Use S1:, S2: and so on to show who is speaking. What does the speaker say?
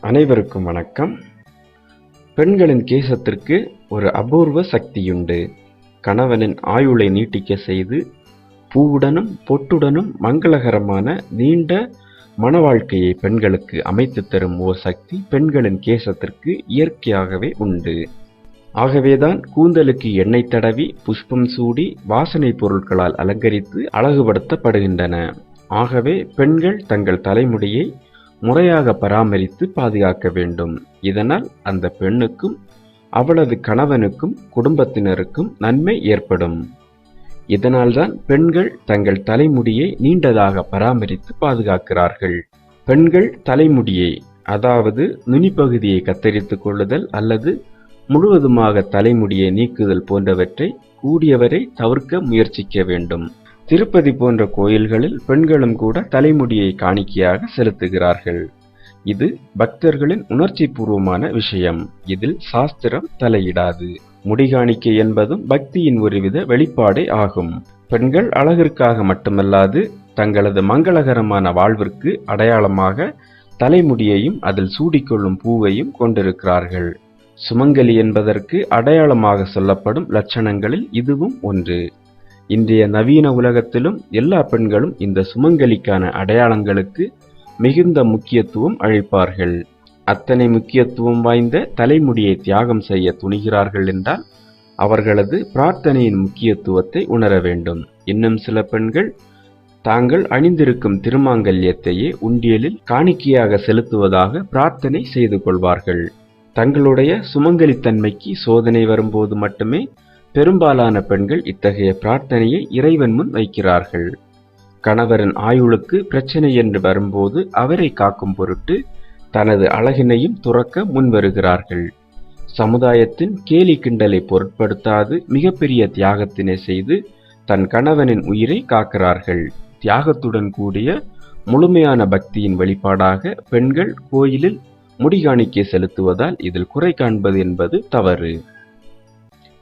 S1: அனைவருக்கும் வணக்கம். பெண்களின் கேசத்திற்கு ஒரு அபூர்வ சக்தியுண்டு. கணவனின் ஆயுளை நீட்டிக்க செய்து பூவுடனும் பொட்டுடனும் மங்களகரமான நீண்ட மன வாழ்க்கையை பெண்களுக்கு அமைத்து தரும் ஓர் சக்தி பெண்களின் கேசத்திற்கு இயற்கையாகவே உண்டு. ஆகவேதான் கூந்தலுக்கு எண்ணெய் தடவி புஷ்பம் சூடி வாசனை பொருட்களால் அலங்கரித்து அழகுபடுத்தப்படுகின்றன. ஆகவே பெண்கள் தங்கள் தலைமுடியை முறையாக பராமரித்து பாதுகாக்க வேண்டும். இதனால் அந்த பெண்ணுக்கும் அவளது கணவனுக்கும் குடும்பத்தினருக்கும் நன்மை ஏற்படும். இதனால்தான் பெண்கள் தங்கள் தலைமுடியை நீண்டதாக பராமரித்து பாதுகாக்கிறார்கள். பெண்கள் தலைமுடியை அதாவது நுனிப்பகுதியை கத்தரித்துக் கொள்ளுதல் அல்லது முழுவதுமாக தலைமுடியை நீக்குதல் போன்றவற்றை கூடியவரை தவிர்க்க முயற்சிக்க வேண்டும். திருப்பதி போன்ற கோயில்களில் பெண்களும் கூட தலைமுடியை காணிக்கையாக செலுத்துகிறார்கள். இது பக்தர்களின் உணர்ச்சி பூர்வமான விஷயம். இதில் சாஸ்திரம் தலையிடாது. முடிகாணிக்கை என்பதும் பக்தியின் ஒருவித வெளிப்பாடே ஆகும். பெண்கள் அழகிற்காக மட்டுமல்லாது தங்களது மங்களகரமான வாழ்விற்கு அடையாளமாக தலைமுடியையும் அதில் சூடிக்கொள்ளும் பூவையும் கொண்டிருக்கிறார்கள். சுமங்கலி என்பதற்கு அடையாளமாக சொல்லப்படும் லட்சணங்களில் இதுவும் ஒன்று. இன்றைய நவீன உலகத்திலும் எல்லா பெண்களும் இந்த சுமங்கலிக்கான அடையாளங்களுக்கு மிகுந்த முக்கியத்துவம் அளிப்பார்கள். அத்தனை முக்கியத்துவம் வாய்ந்த தலைமுடியை தியாகம் செய்ய துணிகிறார்கள் என்றால் அவர்களது பிரார்த்தனையின் முக்கியத்துவத்தை உணர வேண்டும். இன்னும் சில பெண்கள் தாங்கள் அணிந்திருக்கும் திருமாங்கல்யத்தையே உண்டியலில் காணிக்கையாக செலுத்துவதாக பிரார்த்தனை செய்து கொள்வார்கள். தங்களுடைய சுமங்கலித்தன்மைக்கு சோதனை வரும்போது மட்டுமே பெரும்பாலான பெண்கள் இத்தகைய பிரார்த்தனையை இறைவன் முன் வைக்கிறார்கள். கணவரின் ஆயுளுக்கு பிரச்சனை என்று வரும்போது அவரை காக்கும் பொருட்டு தனது அழகினையும் துறக்க முன்வருகிறார்கள் சமுதாயத்தின் கேலி கிண்டலை பொருட்படுத்தாது மிகப்பெரிய தியாகத்தினை செய்து தன் கணவனின் உயிரை காக்கிறார்கள். தியாகத்துடன் கூடிய முழுமையான பக்தியின் வெளிப்பாடாக பெண்கள் கோயிலில் முடிகாணிக்கை செலுத்துவதால் இதில் குறை காண்பது என்பது தவறு.